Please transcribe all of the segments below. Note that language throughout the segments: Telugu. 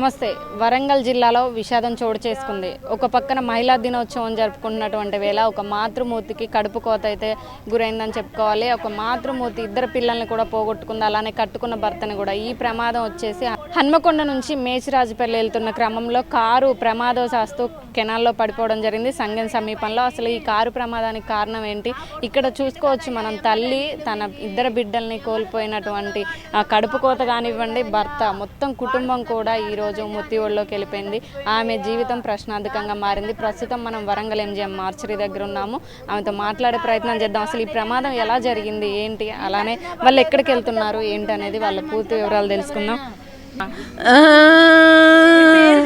నమస్తే. వరంగల్ జిల్లాలో విషాదం చోటు చేసుకుంది. ఒక పక్కన మహిళా దినోత్సవం జరుపుకున్నటువంటి వేళ ఒక మాతృమూర్తికి కడుపు కోత అయితే గురైందని చెప్పుకోవాలి. ఒక మాతృమూర్తి ఇద్దరు పిల్లల్ని కూడా పోగొట్టుకుంది. అలానే కట్టుకున్న భర్తని కూడా. ఈ ప్రమాదం వచ్చేసి హన్మకొండ నుంచి మేచిరాజుపల్లి వెళ్తున్న క్రమంలో కారు ప్రమాదవశాస్తు కెనాల్లో పడిపోవడం జరిగింది. సంఘం సమీపంలో అసలు ఈ కారు ప్రమాదానికి కారణం ఏంటి? ఇక్కడ చూసుకోవచ్చు మనం తల్లి తన ఇద్దరు బిడ్డల్ని కోల్పోయినటువంటి ఆ కడుపు కోత కానివ్వండి భర్త మొత్తం కుటుంబం కూడా ఈరోజు ముత్తి ఒళ్ళోకి వెళ్ళిపోయింది. ఆమె జీవితం ప్రశ్నార్థకంగా మారింది. ప్రస్తుతం మనం వరంగల్ ఎంజిఎం మార్చరీ దగ్గర ఉన్నాము. ఆమెతో మాట్లాడే ప్రయత్నం చేద్దాం. అసలు ఈ ప్రమాదం ఎలా జరిగింది? ఏంటి? అలానే వాళ్ళు ఎక్కడికి వెళ్తున్నారు? ఏంటి అనేది వాళ్ళ పూర్తి వివరాలు తెలుసుకుందాం.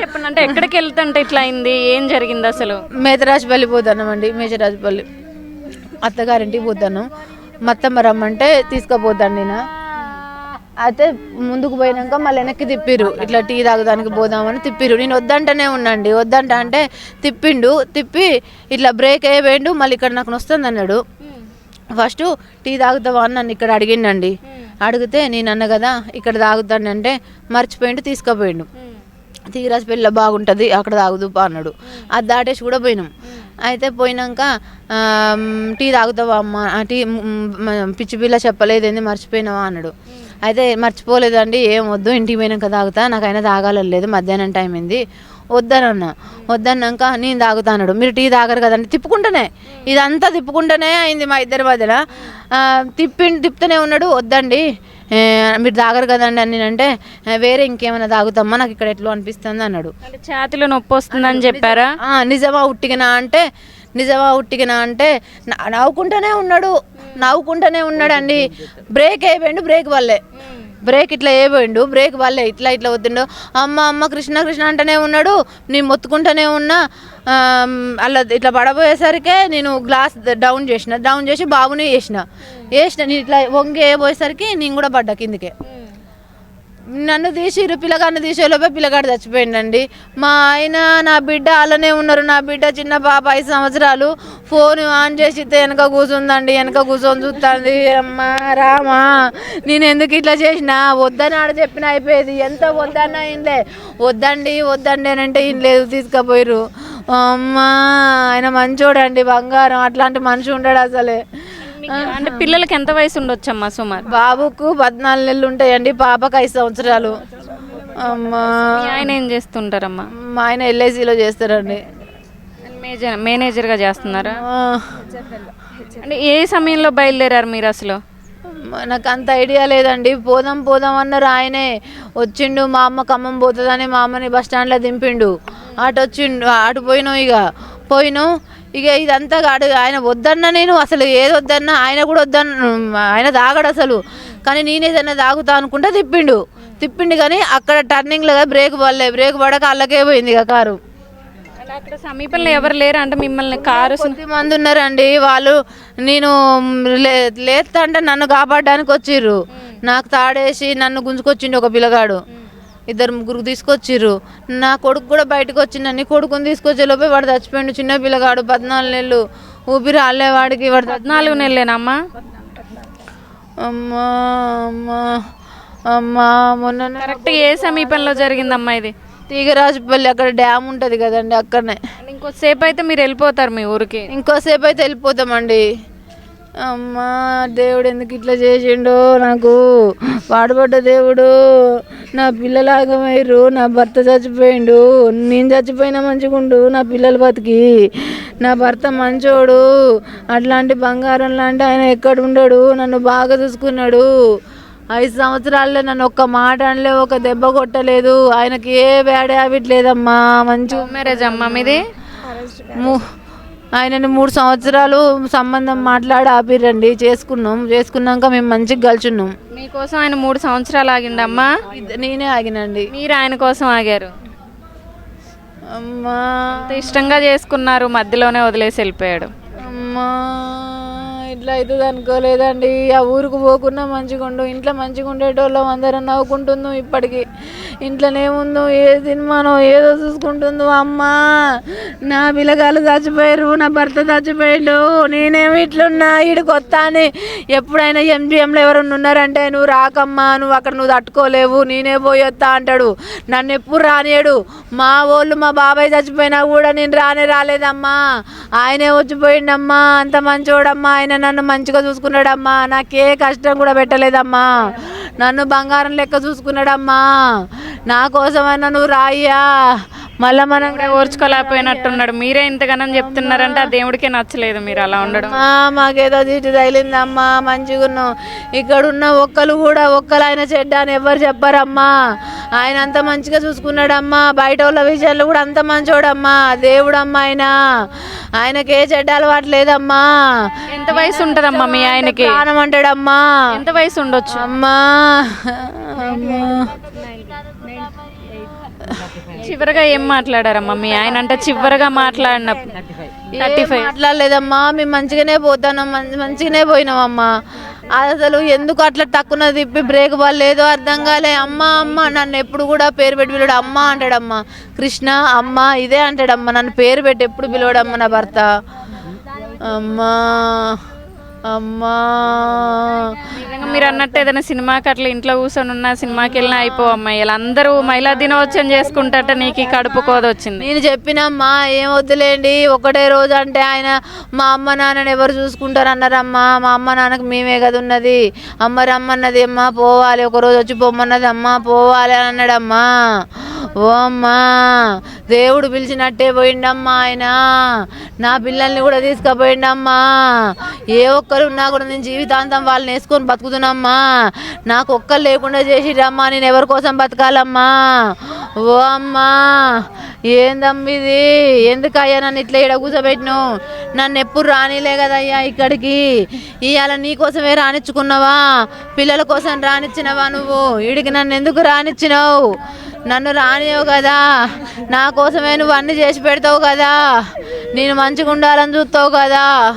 చెప్పండి అంటే ఎక్కడికి వెళ్తుంటే ఇట్లా అయింది? ఏం జరిగింది అసలు? మేతరాజుపల్లి పోతానండి మేజరాజుపల్లి. అత్తగారింటికి పోతాను. మత్తమ్మ రమ్మంటే తీసుకుపోతాను నేను. అయితే ముందుకు పోయినాక మళ్ళీ వెనక్కి తిప్పిరు ఇట్లా టీ తాగడానికి పోదామని తిప్పిరు నేను వద్దంటనే ఉన్నాండి. వద్దంట అంటే తిప్పిండు. తిప్పి ఇట్లా బ్రేక్ అయిపోయిండు మళ్ళీ ఇక్కడ నాకు వస్తుంది అన్నాడు. ఫస్ట్ టీ తాగుతావా అని నన్ను ఇక్కడ అడిగిండండి. అడిగితే నేను అన్న కదా ఇక్కడ తాగుతానంటే మర్చిపోయిండు తీసుకుపోయిండు. తీరాజపల్లిలో బాగుంటుంది అక్కడ తాగుదుపా అన్నాడు. అది దాటేసి కూడా పోయినాం. అయితే పోయినాక టీ తాగుతావా అమ్మ? టీ పిచ్చి పిల్ల చెప్పలేదు ఏంది మర్చిపోయినావా అన్నాడు. అయితే మర్చిపోలేదండి ఏం వద్దు ఇంటికి పోయినాక తాగుతా నాకైనా తాగాలని లేదు మధ్యాహ్నం టైం అయింది వద్దనన్న వద్దన్నాక నేను తాగుతా అన్నాడు. మీరు టీ తాగరు కదండి తిప్పుకుంటేనే ఇదంతా తిప్పుకుంటూనే అయింది మా ఇద్దరి మధ్యన. తిప్పి తిప్పుతూనే ఉన్నాడు వద్దండి మీరు తాగరు కదండి అని "ఏ, వేరే ఇంకేమైనా తాగుతామా నాకు ఇక్కడ ఎట్లా అనిపిస్తుంది అన్నాడు. అంటే ఛాతిలో నొప్పి వస్తుందని చెప్పారా? "ఆ, నిజమా ఉట్టిగినా అంటే నిజమా ఉట్టిగినా అంటే "నా- నవ్వుకుంటూనే ఉన్నాడు. నవ్వుకుంటూనే ఉన్నాడండి. బ్రేక్ అయిపోయిండు బ్రేక్ వల్లే. బ్రేక్ ఇట్లా వేయబోయిండు బ్రేక్ వల్లే. ఇట్లా ఇట్లా వద్దుండు. అమ్మ అమ్మ కృష్ణ కృష్ణ అంటూనే ఉన్నాడు. నేను మొత్తుకుంటూనే ఉన్నా. అలా ఇట్లా పడబోయేసరికే నేను గ్లాస్ డౌన్ చేసిన. డౌన్ చేసి బాబుని వేసిన. వేసిన నేను ఇట్లా వంగి వేయబోయేసరికి నేను కూడా పడ్డా కిందికే. నన్ను తీసిరు పిల్లగాడిని తీసేలోపే పిల్లగాడు చచ్చిపోయిందండి మా ఆయన నా బిడ్డ అలానే ఉన్నారు. నా బిడ్డ చిన్న పాప ఐదు సంవత్సరాలు ఫోన్ ఆన్ చేసి వెనక కూర్చుందండి వెనక కూర్చొని చూస్తుంది అమ్మా రామా నేను ఎందుకు ఇట్లా చేసిన? వద్దని ఆడ చెప్పిన అయిపోయేది. ఎంత వద్దన్నా ఇంలే వద్దండి వద్దండి అని అంటే ఈయన లేదు తీసుకుపోయారు అమ్మా ఆయన మంచోడండి బంగారం. అట్లాంటి మనిషి ఉండడు అసలే. అంటే పిల్లలకి ఎంత వయసు ఉండొచ్చమ్మా సుమారు బాబుకు పద్నాలుగు నెలలు ఉంటాయండి పాపకు ఐదు సంవత్సరాలు. మీ ఆయన ఏం చేస్తుంటారమ్మా? మా ఆయన ఎల్ఐసిలో చేస్తారండి. మేజర్ మేనేజర్గా చేస్తున్నారా? అంటే ఏ సమయంలో బయలుదేరారు మీరు అసలు? నాకు అంత ఐడియా లేదండి. పోదాం పోదాం అన్నారు ఆయనే. వచ్చిండు మా అమ్మ ఖమ్మం పోతుందని మా అమ్మని బస్ స్టాండ్లో దింపిండు. అటు వచ్చిండు అటు పోయినాం ఇక. పోయినాం ఇక ఇదంతా కాడు ఆయన వద్దన్నా నేను అసలు ఏది వద్దన్నా ఆయన కూడా వద్దన్న ఆయన తాగడు అసలు. కానీ నేను ఏదైనా తాగుతా అనుకుంటే తిప్పిండు. తిప్పిండు కానీ అక్కడ టర్నింగ్లో బ్రేక్ పడలే బ్రేక్ పడక అల్లకే పోయింది ఇక కారు. అక్కడ సమీపంలో ఎవరు లేరు? అంటే మిమ్మల్ని కారు మంది ఉన్నారండి. వాళ్ళు నేను లే లేస్తా అంటే నన్ను కాపాడడానికి వచ్చిర్రు. నాకు తాడేసి నన్ను గుంజుకొచ్చిండు ఒక పిల్లగాడు. ఇద్దరు ముగ్గురు తీసుకొచ్చిర్రు. నా కొడుకు కూడా బయటకు వచ్చిండని కొడుకుని తీసుకొచ్చే లోపే వాడు చచ్చిపోయిండు. చిన్న పిల్లగాడు పద్నాలుగు నెలలు. ఊపిరి ఆలే వాడికి వాడు పద్నాలుగు నెలలేనమ్మా అమ్మా? అమ్మా అమ్మా మొన్న కరెక్ట్ ఏ సమీపంలో జరిగిందమ్మా ఇది? తీగరాజుపల్లి అక్కడ డ్యామ్ ఉంటుంది కదండి అక్కడనే. అంటే ఇంకొద్దిసేపు అయితే మీరు వెళ్ళిపోతారు మీ ఊరికి. ఇంకోసేపు అయితే వెళ్ళిపోతామండి. అమ్మా దేవుడు ఎందుకు ఇట్లా చేసిండో నాకు. పాడుపడ్డ దేవుడు నా పిల్లలు ఆగమయ్యారు నా భర్త చచ్చిపోయిండు నేను చచ్చిపోయినా మంచిగుండు నా పిల్లలు బతికి. నా భర్త మంచోడు అట్లాంటి బంగారం లాంటి ఆయన ఎక్కడ ఉండడు నన్ను బాగా చూసుకున్నాడు. ఐదు సంవత్సరాల్లో నన్ను ఒక్క మాట అనలే ఒక దెబ్బ కొట్టలేదు ఆయనకి ఏ బ్యాడ్ హ్యాబిట్ లేదమ్మా మంచి మ్యారేజ్ అమ్మా మీది? ఆయనని మూడు సంవత్సరాలు సంబంధం మాట్లాడి ఆపిరండి. చేసుకున్నాం. చేసుకున్నాక మేము మంచిగా కలిచున్నాం మీకోసం ఆయన మూడు సంవత్సరాలు ఆగిండమ్మా? నేనే ఆగినండి. మీరు ఆయన కోసం ఆగారు. అమ్మా. ఇష్టంగా చేసుకున్నారు మధ్యలోనే వదిలేసి వెళ్ళిపోయాడు. అమ్మా. ఇట్లా అవుతుంది అనుకోలేదండి ఆ ఊరికి పోకుండా మంచిగా ఉండు ఇంట్లో మంచిగా ఉండేటోళ్ళం అందరం నవ్వుకుంటుందో ఇప్పటికి. ఇంట్లోనేముందో ఏ సినిమానో ఏదో చూసుకుంటుందో అమ్మా. నా పిల్లగాలు చచ్చిపోయారు నా భర్త చచ్చిపోయాడు నేనేమి ఇట్లున్నా ఈడు కొత్త అని. ఎప్పుడైనా ఎంజిఎంలో ఎవరన్నా ఉన్నారంటే నువ్వు రాకమ్మా నువ్వు అక్కడ నువ్వు తట్టుకోలేవు నేనే పోయొత్తా అంటాడు. నన్ను ఎప్పుడు రానియడు. మా వాళ్ళు మా బాబాయ్ చచ్చిపోయినా కూడా నేను రానే రాలేదమ్మా. ఆయనే వచ్చిపోయిండమ్మా. అంత మంచోడమ్మా ఆయన నన్ను మంచిగా చూసుకున్నాడమ్మా. నాకే కష్టం కూడా పెట్టలేదమ్మా. నన్ను బంగారం లెక్క చూసుకున్నాడమ్మా. నా కోసమైనా నువ్వు రాయ్యా. మళ్ళా మనం కూడా ఓర్చుకోలేకపోయినట్టున్నాడు. మీరే ఇంతగానం చెప్తున్నారంటే ఆ దేవుడికే నచ్చలేదు మీరు అలా ఉండడం. మాకేదో చీటి తగిలిందమ్మా మంచిగా ఉన్నాం ఇక్కడ ఉన్న ఒక్కరు కూడా ఒక్కరు ఆయన చెడ్డ అని ఎవరు చెప్పారమ్మా. ఆయన అంత మంచిగా చూసుకున్నాడమ్మా. బయట వాళ్ళ విషయాల్లో కూడా అంత మంచోడమ్మా. దేవుడమ్మా ఆయన. ఆయనకే చెడ్డ అలవాటు లేదమ్మా. ఎంత వయసు ఉంటదమ్మా మీ ఆయనకి? ప్రాణం అంటాడమ్మా. ఎంత వయసు ఉండొచ్చు? అమ్మా. అమ్మా. చివరగా ఏం మాట్లాడారమ్మా? మీ ఆయన అంటే చివరగా మాట్లాడినప్పుడు థర్టీ ఫైవ్. మాట్లాడలేదమ్మా మేము మంచిగానే పోతాను మంచిగానే పోయినామమ్మా. అసలు ఎందుకు అట్లా టక్కున తిప్పి బ్రేక్ పడలేదో అర్థం కాలే. అమ్మ అమ్మ నన్ను ఎప్పుడు కూడా పేరు పెట్టి పిలవడు. అమ్మ అంటాడమ్మా. కృష్ణ అమ్మ ఇదే అంటాడమ్మా. నన్ను పేరు పెట్టి ఎప్పుడు పిలవడమ్మా నా భర్త. అమ్మా. అమ్మా. మీరు అన్నట్టు ఏదైనా సినిమాకి అట్లా ఇంట్లో కూర్చొని ఉన్న సినిమాకి వెళ్ళినా అయిపోవమ్మా ఇలా అందరూ మహిళా దినోత్సవం చేసుకుంటాట నీకు కడుపు కోద వచ్చింది. నేను చెప్పినమ్మా ఏం వద్దులేండి. ఒకటే రోజు అంటే ఆయన మా అమ్మ నాన్నని ఎవరు చూసుకుంటారు అన్నారమ్మా. మా అమ్మ నాన్నకి మేమే కదా ఉన్నది. అమ్మ రమ్మన్నది అమ్మా పోవాలి. ఒక రోజు వచ్చి పొమ్మన్నది అమ్మా పోవాలి అని అన్నాడమ్మా. ఓ అమ్మా దేవుడు పిలిచినట్టే పోయిండమ్మా ఆయన. నా పిల్లల్ని కూడా తీసుకుపోయిండమ్మా. ఏ ఒక్కరు ఉన్నా కూడా నేను జీవితాంతం వాళ్ళని వేసుకొని బతుకుతున్నామ్మా. నాకు ఒక్కరు లేకుండా చేసిరమ్మా నేను ఎవరి కోసం బతకాలమ్మా? ఓ అమ్మా ఏందమ్మిది ఎందుకయ్యా నన్ను ఇట్లా ఈడ కూర్చోబెట్టినావు నన్ను ఎప్పుడు రానిలే కదయ్యా ఇక్కడికి? ఇవాళ నీకోసమే రానిచ్చుకున్నావా? పిల్లల కోసం రానిచ్చినవా నువ్వు? ఇడికి నన్ను ఎందుకు రానిచ్చినావు? నన్ను రానియవు కదా. నా కోసమే నువ్వు అన్ని చేసి పెడతావు కదా. నేను మంచిగా ఉండాలని చూస్తావు కదా.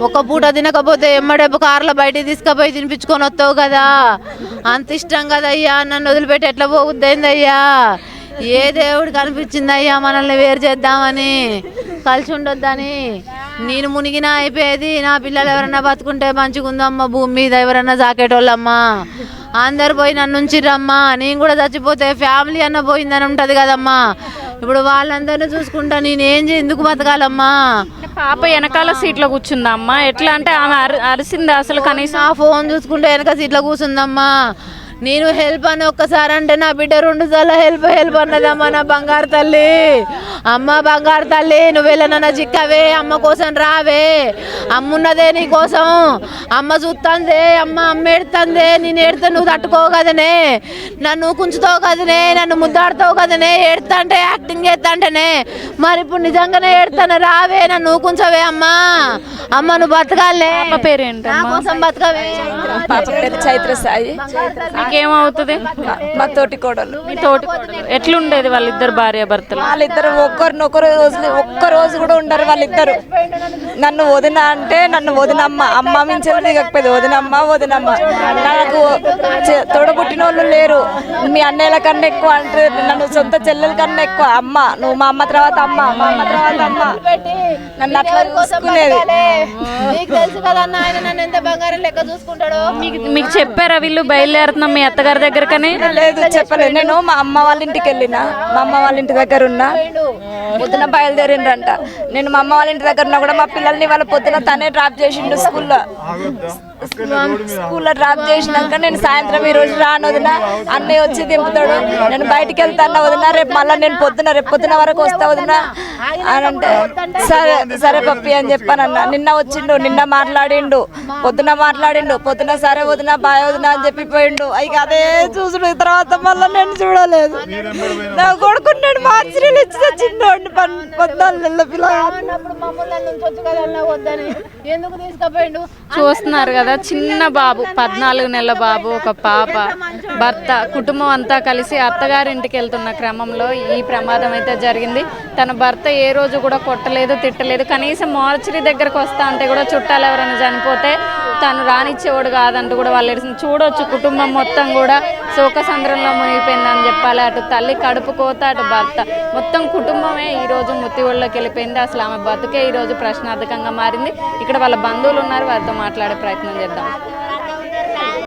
ఒక పూట తినకపోతే ఎమ్మడెబ్బ కార్లో బయటికి తీసుకుపోయి తినిపించుకొని వస్తావు కదా. అంత ఇష్టం కదయ్యా నన్ను వదిలిపెట్టి ఎట్లా పోగుద్దయిందయ్యా ఏ దేవుడు కనిపించిందయ్యా మనల్ని వేరు చేద్దామని? కలిసి ఉండొద్దని. నేను మునిగినా అయిపోయేది. నా పిల్లలు ఎవరన్నా బతుకుంటే మంచిగా ఉందమ్మా భూమి మీద ఎవరన్నా జాకేటోళ్ళమ్మా అందరు పోయి నన్ను ఉంచిర్రమ్మా నేను కూడా చచ్చిపోతే ఫ్యామిలీ అన్న పోయిందని ఉంటుంది కదమ్మా. ఇప్పుడు వాళ్ళందరినీ చూసుకుంటా నేను ఎందుకు బతకాలమ్మా? పాప వెనకాల సీట్లో కూర్చుందా అమ్మా ఎట్లా అంటే ఆమె అరి అరిసింది అసలు కనీసం. ఫోన్ చూసుకుంటే వెనక సీట్లో కూర్చుందమ్మా. నేను హెల్ప్ అని ఒక్కసారి అంటే నా బిడ్డ రెండు సార్లు హెల్ప్ హెల్ప్ అన్నదమ్మా నా బంగారు తల్లి. అమ్మ బంగారు తల్లి నువ్వు వెళ్ళనన్న చిక్కవే అమ్మ కోసం రావే. అమ్మున్నదే నీ కోసం. అమ్మ చూస్తుంది అమ్మ అమ్మ ఏడుతుంది నేను ఏడితే నువ్వు తట్టుకోవు కదనే. నన్ను కుంచుతావు కదనే నన్ను ముద్దాడుతావు కదనే ఏడుతంటే యాక్టింగ్ చేస్తా అంటేనే మరి ఇప్పుడు నిజంగానే ఏడుతాను రావే నన్ను కుంచవే అమ్మా. అమ్మ నువ్వు బతకాలే. పాప పేరు నా ఏంటమ్మా కోసం బతకవే. పాప పేరు చైత్ర సాయి. నీకేమవుతుంది? మా తోటి కోడలు. మీ తోటి కోడలు. ఎట్లుండేది వాళ్ళిద్దరు భార్య భర్తలు? వాళ్ళిద్దరు ఒక్కరినొకరు ఒక్క రోజు కూడా ఉండరు వాళ్ళిద్దరు. నన్ను వదిన అంటే నన్ను వదినమ్మ. అమ్మ మించెలు దిగకపోయేది వదినమ్మ వదినమ్మ. నాకు తోడబుట్టిన వాళ్ళు లేరు. మీ అన్నయ్యల కన్నా ఎక్కువ అంటే నన్ను సొంత చెల్లెల కన్నా ఎక్కువ. అమ్మ నువ్వు మా అమ్మ తర్వాత అమ్మ. మా అమ్మ తర్వాత అమ్మ. నన్ను అట్లా చూసుకునేది. నీకు తెలుసు కదా అన్న ఆయన నన్ను ఎంత బంగారం లెక్క చూసుకుంటాడో. మీకు మీకు చెప్పారా వీళ్ళు? బయలుదేరుతున్నాం మీ అత్తగారి దగ్గరకని? లేదు చెప్పలేదు. నేను మా అమ్మ వాళ్ళ ఇంటికి వెళ్ళిన. మా అమ్మ వాళ్ళ ఇంటి దగ్గర ఉన్నా. పొద్దున బయలుదేరిండ్రంట. నేను మా అమ్మ వాళ్ళ ఇంటి దగ్గర ఉన్నా కూడా మా పిల్లల్ని వాళ్ళ పొద్దున తనే డ్రాప్ చేసిండు స్కూల్లో. స్కూల్లో డ్రాప్ చేసినాక నేను సాయంత్రం ఈ రోజు రాను వదిన. అన్నయ్య వచ్చి దింపుతాడు. నేను బయటికి వెళ్తాను వదిన. రేపు మళ్ళీ నేను పొద్దున రేపు పొద్దున వరకు వస్తా వదిన. అని అంటే సరే సరే పప్పి అని చెప్పానన్న. నిన్న వచ్చిండు నిన్న మాట్లాడిండు. పొద్దున మాట్లాడిండు. పొద్దున సరే వదిన బాయ్ వదిన అని చెప్పి పోయిండు. ఇక అదే చూసుడు. తర్వాత మళ్ళీ నేను చూడలేదు. నా కొడుకు నేను మార్చిరీలు ఇచ్చి తెచ్చిండు పద్నాలుగు నెలల ఎందుకు తీసుకుపోయిండు? చూస్తున్నారు కదా. కదా చిన్న బాబు పద్నాలుగు నెలల బాబు ఒక పాప భర్త కుటుంబం అంతా కలిసి అత్తగారింటికి వెళ్తున్న క్రమంలో ఈ ప్రమాదం అయితే జరిగింది. తన భర్త ఏ రోజు కూడా కొట్టలేదు తిట్టలేదు. కనీసం మార్చరీ దగ్గరకు వస్తా అంటే కూడా చుట్టాలు ఎవరైనా చనిపోతే తను రానిచ్చేవాడు కాదంటూ కూడా వాళ్ళు చూడొచ్చు కుటుంబం మొత్తం కూడా శోకసంద్రంలో మునిగిపోయిందని చెప్పాలి. అటు తల్లి కడుపు కోత అటు భర్త. మొత్తం కుటుంబమే ఈ రోజు వెళ్ళిపోయింది. అసలు ఆమె బతుకే ఈ రోజు ప్రశ్నార్థకంగా మారింది. ఇక్కడ వాళ్ళ బంధువులు ఉన్నారు. వారితో మాట్లాడే ప్రయత్నం చేద్దాం.